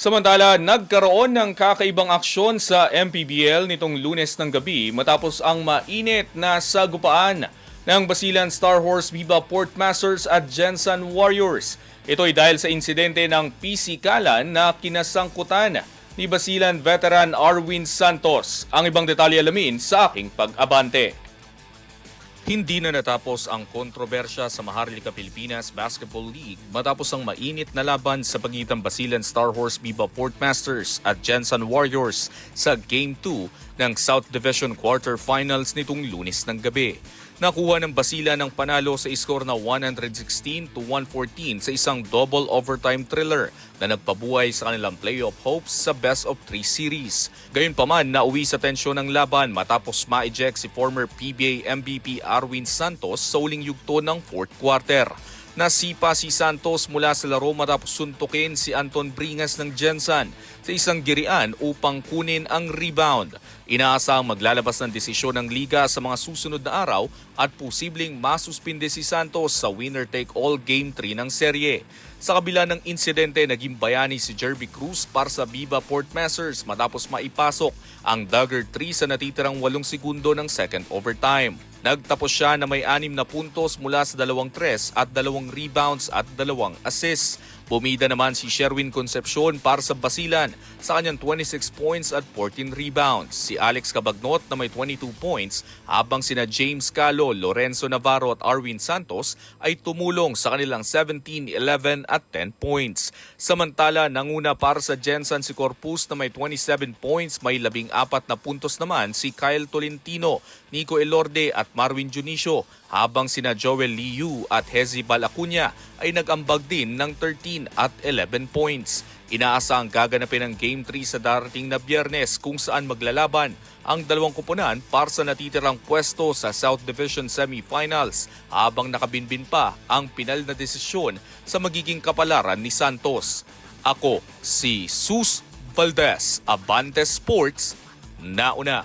Samantala, nagkaroon ng kakaibang aksyon sa MPBL nitong lunes ng gabi matapos ang mainit na sagupaan ng Basilan Star Horse Viva Port Masters at Jensen Warriors. Ito ay dahil sa insidente ng pisikalan na kinasangkutan ni Basilan veteran Arwin Santos. Ang ibang detalye alamin sa aking pag-abante. Hindi na natapos ang kontrobersya sa Maharlika Pilipinas Basketball League matapos ang mainit na laban sa pagitan Basilan Star Horse Viva Port Masters at Jensen Warriors sa Game 2 ng South Division Quarterfinals nitong lunes ng gabi. Nakuha ng Basila ng panalo sa iskor na 116 to 114 sa isang double overtime thriller na nagpabuhay sa kanilang playoff hopes sa best of three series. Gayunpaman, nauwi sa tensyon ng laban matapos ma-eject si former PBA MVP Arwin Santos sa uling yugto ng fourth quarter. Nasipa si Santos mula sa laro matapos suntukin si Anton Bringas ng Jensen sa isang girian upang kunin ang rebound. Inaasang maglalabas ng desisyon ng liga sa mga susunod na araw at posibleng masuspinde si Santos sa winner-take-all Game 3 ng serye. Sa kabila ng insidente, naging bayani si Jerby Cruz para sa Viva Port Masters matapos maipasok ang dagger 3 sa natitirang 8 segundo ng second overtime. Nagtapos siya na may anim na puntos mula sa dalawang tres at dalawang rebounds at dalawang assists. Bumida naman si Sherwin Concepcion para sa Basilan sa kanyang 26 points at 14 rebounds. Si Alex Cabagnot na may 22 points habang sina James Calo, Lorenzo Navarro at Arwin Santos ay tumulong sa kanilang 17, 11 at 10 points. Samantala, nanguna para sa Jensen si Corpus na may 27 points, may 14 na puntos naman si Kyle Tolentino, Nico Elorde at Marvin Junicio habang sina Joel Liu at Hezi Balacunya ay nag-ambag din ng 13 at 11 points. Inaasang gaganapin ang Game 3 sa darating na biyernes kung saan maglalaban ang dalawang kupunan para sa natitirang pwesto sa South Division Semifinals habang nakabinbin pa ang pinal na desisyon sa magiging kapalaran ni Santos. Ako si Sus Valdez, Abante Sports, nauna.